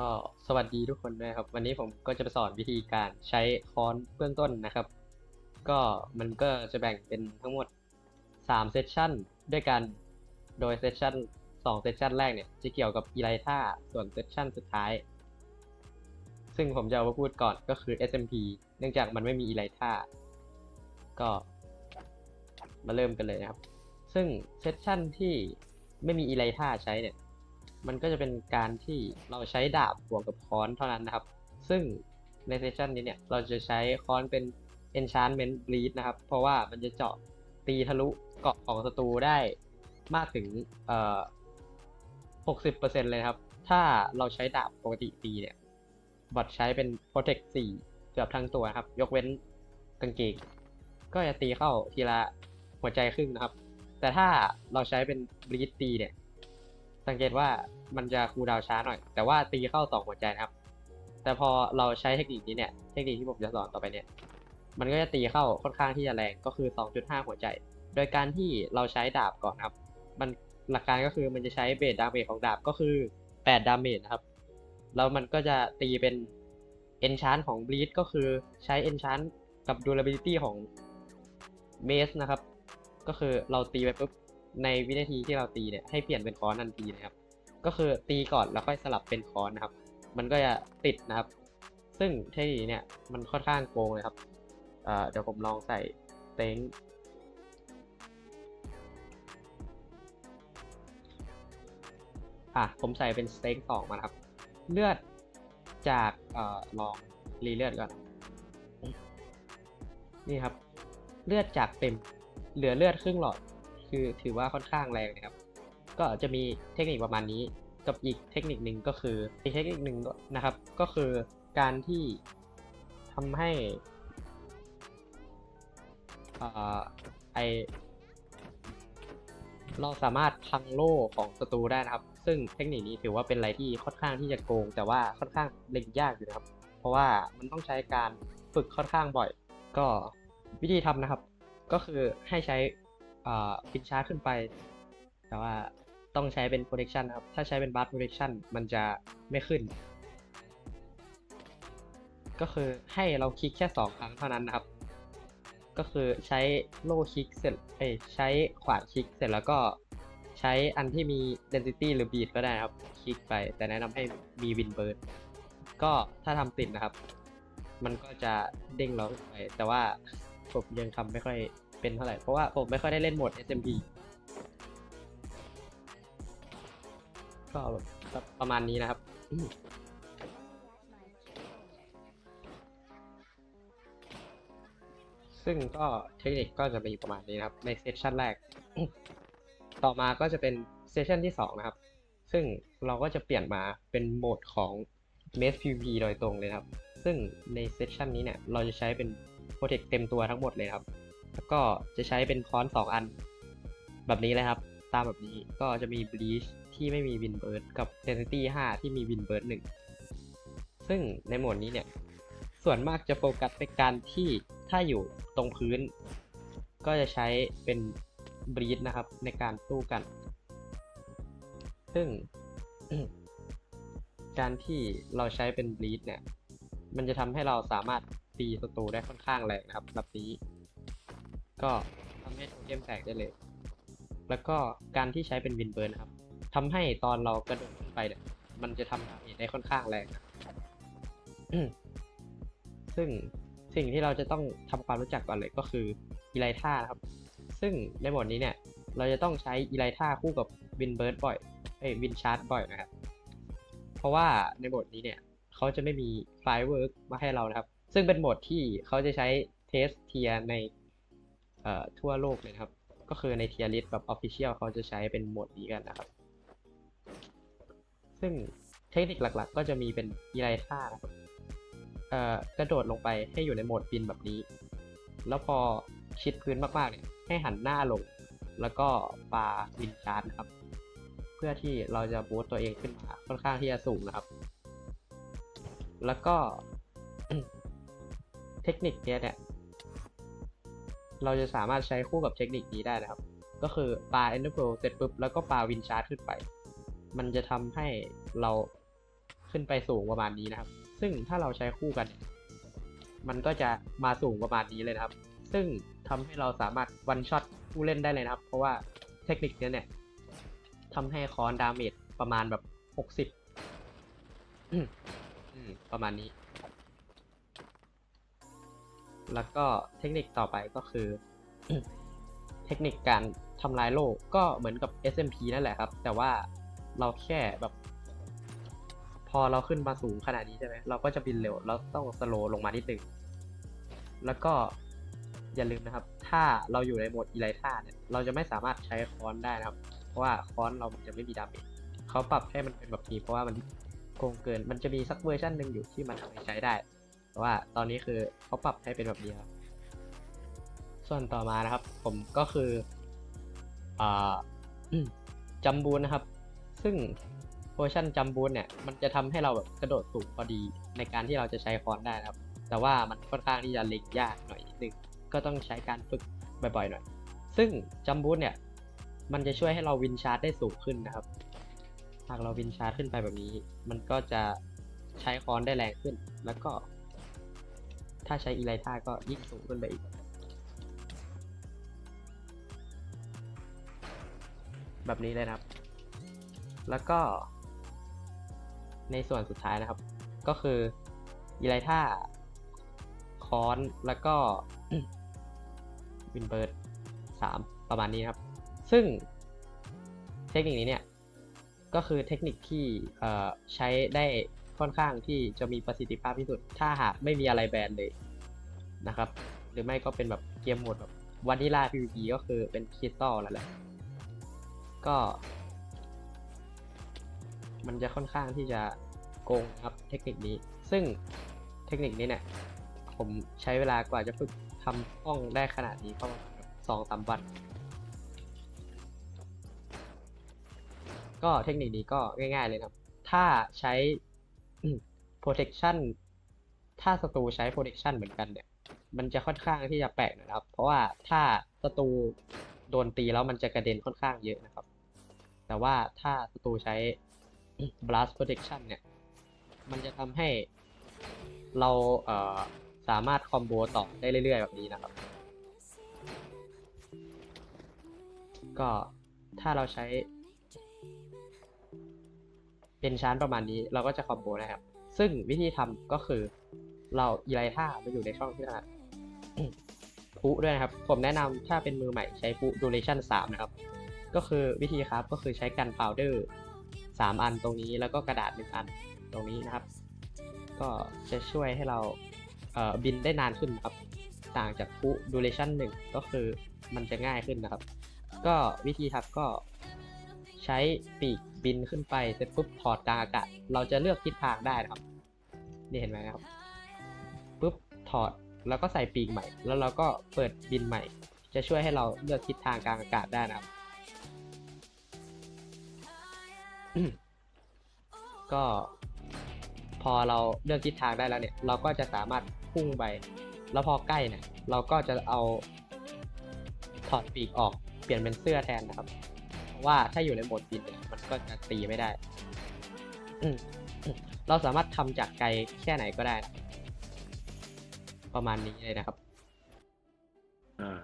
ก็สวัสดีทุกคนด้วยครับ วันนี้ผมก็จะมาสอนวิธีการใช้ค้อนเบื้องต้นนะครับ ก็มันก็จะแบ่งเป็นทั้งหมด3เซสชันด้วยกัน โดยเซสชัน2เซสชันแรกเนี่ยจะเกี่ยวกับอีไลท่าส่วนเซสชันสุดท้าย ซึ่งผมจะเอามาพูดก่อนก็คือ SMP เนื่องจากมันไม่มีอีไลท่าก็มาเริ่มกันเลยนะครับ ซึ่งเซสชันที่ไม่มีอีไลท่าใช้เนี่ย มันก็จะเป็นการที่เราใช้ดาบบวกกับค้อนเท่านั้นนะครับ ซึ่งในเซสชันนี้เนี่ยเราจะใช้ค้อนเป็น enchantment bleed นะครับ เพราะว่ามันจะเจาะตีทะลุเกาะของศัตรูได้มากถึงเอ่อ60%เลยครับ ถ้าเราใช้ดาบปกติตีเนี่ยบอทใช้เป็น protect 4 เกือบทั้งตัวครับ ยกเว้นกางเกงก็จะตีเข้าทีละหัวใจครึ่งนะครับ แต่ถ้าเราใช้เป็น bleed ตีเนี่ย สังเกตว่ามันจะคูลดาวน์ช้าหน่อย แต่ว่าตีเข้าสองหัวใจนะครับ แต่พอเราใช้เทคนิคนี้เนี่ย เทคนิคที่ผมจะสอนต่อไปเนี่ย มันก็จะตีเข้าค่อนข้างที่จะแรงก็คือ 2.5 หัวใจ โดยการที่เราใช้ดาบก่อนครับ มันหลักการก็คือมันจะใช้เบสดาเมจของดาบก็คือ 8 ดาเมจนะครับ แล้วมันก็จะตีเป็น enchant ของ bleed ก็คือใช้ enchant กับ durability ของ mace นะครับ ก็คือเราตีไปปุ๊บ ในวินาทีที่เราตีเนี่ยให้เปลี่ยนเป็นค้อนทันทีนะครับ ก็คือตีก่อนแล้วค่อยสลับเป็นค้อนนะครับ มันก็จะติดนะครับ ซึ่งเทคนิคเนี่ยมันค่อนข้างโกงเลยครับเเดี๋ยวผมลองใส่เต็งอะผมใส่เป็นสเต็งสองมาครับ เลือดจากเอ่อลองรีเลือดก่อน นี่ครับ เลือดจากเต็ม เหลือเลือดครึ่งหลอด คือถือว่าค่อนข้างแรงนะครับ ก็จะมีเทคนิคประมาณนี้กับอีกเทคนิคหนึ่งก็คืออีกเทคนิคหนึ่งนะครับ ก็คือการที่ทำให้อ่าไอเราสามารถพังโล่ของศัตรูได้นะครับ ซึ่งเทคนิคนี้ถือว่าเป็นอะไรที่ค่อนข้างที่จะโกง แต่ว่าค่อนข้างเล่นยากอยู่นะครับ เพราะว่ามันต้องใช้การฝึกค่อนข้างบ่อย ก็วิธีทำนะครับ ก็คือให้ใช้ ปินชาร์จขึ้นไป แต่ว่าต้องใช้เป็น protection นะครับ ถ้าใช้เป็น bar protection มันจะไม่ขึ้น ก็คือให้เราคลิกแค่ 2 ครั้งเท่านั้นนะครับ ก็คือใช้โล่คลิกเสร็จเอ้ใช้ขวานคลิกเสร็จแล้วก็ใช้อันที่มี density หรือ beat ก็ได้ครับ คลิกไป แต่แนะนำให้มี win burn ก็ถ้าทำติดนะครับ มันก็จะเด้งเราไป แต่ว่าผมยังทำไม่ค่อย เป็นเท่าไหร่ เพราะว่าผมไม่ค่อยได้เล่นโหมด SMP ก็แบบประมาณนี้นะครับซึ่งก็เทคนิคก็จะมีประมาณนี้นะครับ ในเซสชันแรก ต่อมาก็จะเป็นเซสชันที่ 2 นะครับ ซึ่งเราก็จะเปลี่ยนมาเป็นโหมดของ m e s PVP โดยตรงเลยครับ ซึ่งในเซสชันนี้เนี่ย เราจะใช้เป็น Protect เต็มตัวทั้งหมดเลยครับ แล้วก็จะใช้เป็นค้อน2อัน แบบนี้เลยครับ ตามแบบนี้ก็จะมี Bleach ที่ไม่มี Wind Burst กับ Density 5ที่มี Wind Burst 1ซึ่งในโหมดนี้เนี่ย ส่วนมากจะโฟกัสในการที่ถ้าอยู่ตรงพื้น ก็จะใช้เป็น Bleach นะครับ ในการสู้กัน ซึ่งการที่เราใช้เป็น Bleach เนี่ย มันจะทำให้เราสามารถตีศัตรูได้ค่อนข้างแรงนะครับแบบนี้ ก็ทำให้เทมแตกได้เลย แล้วก็การที่ใช้เป็นวินเบิร์นนะครับทำให้ตอนเรากระโดดขึ้นไปเนี่ยมันจะทำดาเมจได้ค่อนข้างแรงนะซึ่งสิ่งที่เราจะต้องทำความรู้จักก่อนเลยก็คืออีไลท่าครับ ซึ่งในโหมดนี้เนี่ย เราจะต้องใช้อีไลท่าคู่กับวินเบิร์ดบ่อยเอ้ยวินชาร์จบ่อยนะครับ เพราะว่าในโหมดนี้เนี่ยเขาจะไม่มีไฟเวิร์กมาให้เรานะครับ ซึ่งเป็นโหมดที่เขาจะใช้เทสเทียใน ทั่วโลกเลยนะครับ ก็คือในเทียริสแบบออฟฟิเชียลเขาจะใช้เป็นโหมดนี้กันนะครับ ซึ่งเทคนิคหลักๆ ก็จะมีเป็นอีไลท่านะครับกระโดดลงไปให้อยู่ในโหมดบินแบบนี้ แล้วพอชิดพื้นมากๆเนี่ยให้หันหน้าลง แล้วก็ปาวินชาร์จนะครับ เพื่อที่เราจะบูสต์ตัวเองขึ้นมาค่อนข้างที่จะสูงนะครับ แล้วก็เทคนิคเนี้ยเนี่ย เราจะสามารถใช้คู่กับเทคนิคนี้ได้นะครับ ก็คือปา Ender Pearl เสร็จปุ๊บแล้วก็ปาวินชาร์จขึ้นไป มันจะทำให้เราขึ้นไปสูงประมาณนี้นะครับ ซึ่งถ้าเราใช้คู่กัน มันก็จะมาสูงประมาณนี้เลยนะครับ ซึ่งทำให้เราสามารถวันช็อตผู้เล่นได้เลยนะครับ เพราะว่าเทคนิคนี้เนี่ยทำให้คอนดาเมจประมาณแบบหกสิบประมาณนี้ แล้วก็เทคนิคต่อไปก็คือ เทคนิคการทำลายโลกก็เหมือนกับ SMP นั่นแหละครับ แต่ว่าเราแค่แบบ พอเราขึ้นมาสูงขนาดนี้ใช่ไหมเราก็จะบินเร็ว เราต้องสโลลงมานิดนึง แล้วก็อย่าลืมนะครับ ถ้าเราอยู่ในโหมดอีไลท่าเนี่ย เราจะไม่สามารถใช้ค้อนได้นะครับ เพราะว่าค้อนเราจะไม่มีดาเมจเขาปรับให้มันเป็นแบบนี้เพราะว่ามันโกงเกิน มันจะมีสักเวอร์ชันหนึ่งอยู่ที่มันเอาไปใช้ได้ ว่าตอนนี้คือเขาปรับให้เป็นแบบนี้ครับส่วนต่อมานะครับ ผมก็คืออจัมบูนนะครับ ซึ่งเวอชั่นจัมบูนเนี่ย มันจะทำให้เราแบบกระโดดสูงพอดีในการที่เราจะใช้คอนได้นะครับ แต่ว่ามันค่อนข้างที่จะเล็งยากหน่อยนิดนึงก็ต้องใช้การฝึกบ่อยๆหน่อย ซึ่งจัมบูนเนี่ย มันจะช่วยให้เราวินชาร์จได้สูงขึ้นนะครับ หากเราวินชาร์จขึ้นไปแบบนี้ มันก็จะใช้คอนได้แรงขึ้น แล้วก็ ถ้าใช้อีไลท่าก็ยิ่งสูงขึ้นไปอีก แบบนี้เลยนะครับ แล้วก็ ในส่วนสุดท้ายนะครับ ก็คืออีไลท่าคอนแล้วก็วินเบิร์ดสามประมาณนี้ครับ ซึ่งเทคนิคนี้เนี่ย ก็คือเทคนิคที่ใช้ได้ ค่อนข้างที่จะมีประสิทธิภาพที่สุด ถ้าหากไม่มีอะไรแบนเลยนะครับ หรือไม่ก็เป็นแบบเกมโหมดแบบวานิลา PVP ก็คือเป็นคริสตัลนั่นแหละ ก็ มันจะค่อนข้างที่จะโกงครับเทคนิคนี้ ซึ่งเทคนิคนี้เนี่ยผมใช้เวลากว่าจะฝึกทำห้องได้ขนาดนี้ประมาณสองสามวันก็เทคนิคนี้ก็ง่าย ๆเลยครับ ถ้าใช้ protection ถ้าศัตรูใช้ protection เหมือนกันเนี่ย มันจะค่อนข้างที่จะแปลกนะครับ เพราะว่าถ้าศัตรูโดนตีแล้วมันจะกระเด็นค่อนข้างเยอะนะครับ แต่ว่าถ้าศัตรูใช้ blast protection เนี่ย มันจะทำให้เราเสามารถคอมโบต่อได้เรื่อยๆ แบบนี้นะครับ ก็ถ้าเราใช้ เป็นชานประมาณนี้เราก็จะคอมโบนะครับ ซึ่งวิธีทำก็คือเราอีไลท่าไปอยู่ในช่องที่ขนาดพุด้วยนะครับ ผมแนะนำถ้าเป็นมือใหม่ใช้พุ duration 3นะครับ ก็คือวิธีครับก็คือใช้กันพาวเดอร์สามอันตรงนี้แล้วก็กระดาษหนึ่งอันตรงนี้นะครับ ก็จะช่วยให้เราเบินได้นานขึ้นครับ ต่างจากพุ duration 1ก็คือมันจะง่ายขึ้นนะครับ ก็วิธีทับก็ ใช้ปีกบินขึ้นไปเสร็จปุ๊บถอดกลางอากาศเราจะเลือกทิศทางได้นะครับ นี่เห็นไหมครับปุ๊บถอดแล้วก็ใส่ปีกใหม่ แล้วเราก็เปิดบินใหม่ จะช่วยให้เราเลือกทิศทางกลางอากาศได้นะครับ ก็พอเราเลือกทิศทางได้แล้วเนี่ย เราก็จะสามารถพุ่งไป แล้วพอใกล้เนี่ย เราก็จะเอาถอดปีกออกเปลี่ยนเป็นเสื้อแทนนะครับ ว่าถ้าอยู่ในโหมดบินเนี่ยมันก็จะตีไม่ได้เราสามารถทำจากไกลแค่ไหนก็ได้นะประมาณนี้เลยนะครับ อ่า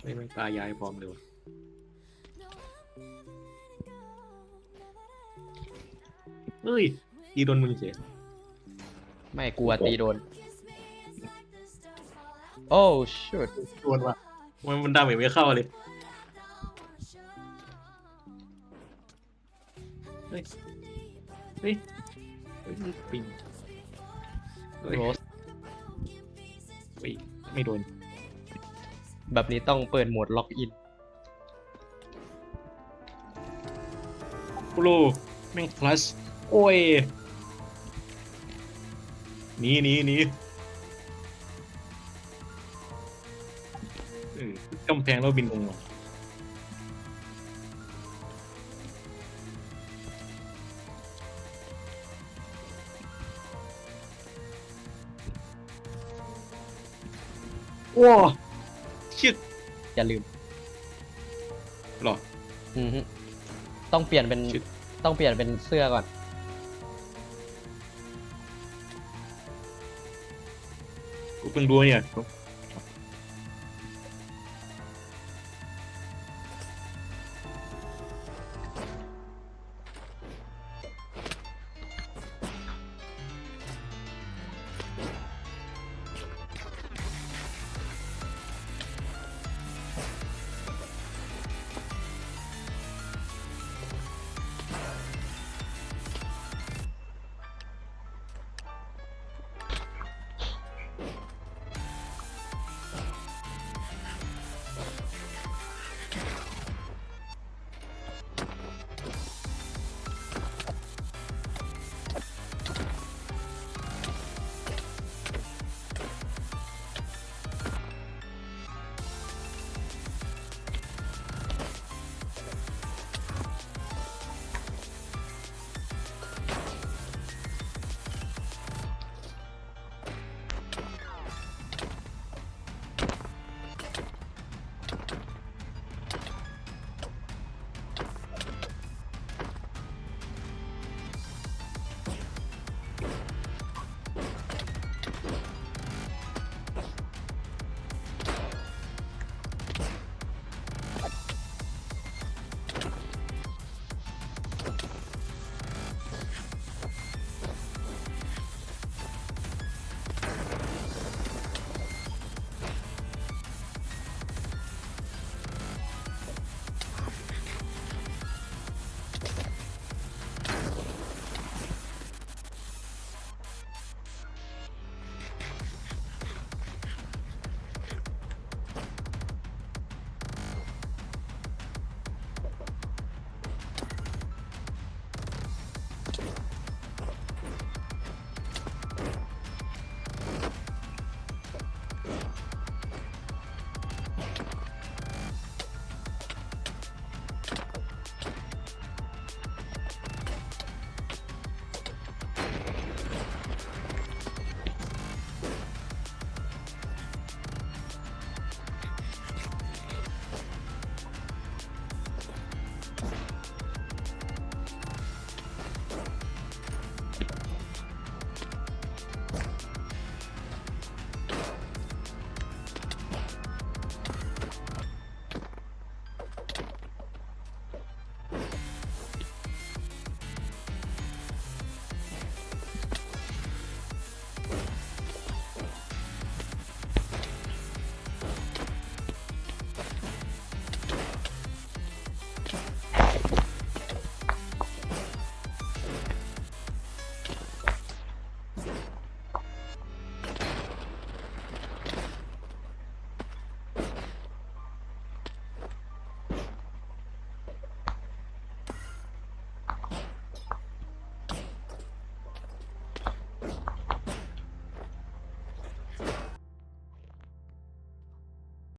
ไม่ไม่ตายายพร้อมเลยวะเฮ้ยยีโดนมึงเฉยไม่กลัวตีโดน โอ้ชุดโดนว่ะมันมันดาเมจไม่เข้าเลย ฮ้ยเฮ้ยเฮ้ยปิงเฮ้ยโรสเฮ้ยไม่โดนแบบนี้ต้องเปิดโหมดล็อกอินโปรแม่งคลัชโอ้ยหนีหนีหนีเออกำแพงแล้วบินลงมา ว้าชิดอย่าลืมหรอ อืมต้องเปลี่ยนเป็นต้องเปลี่ยนเป็นเสื้อก่อน กูเพิ่งรู้เนี่ย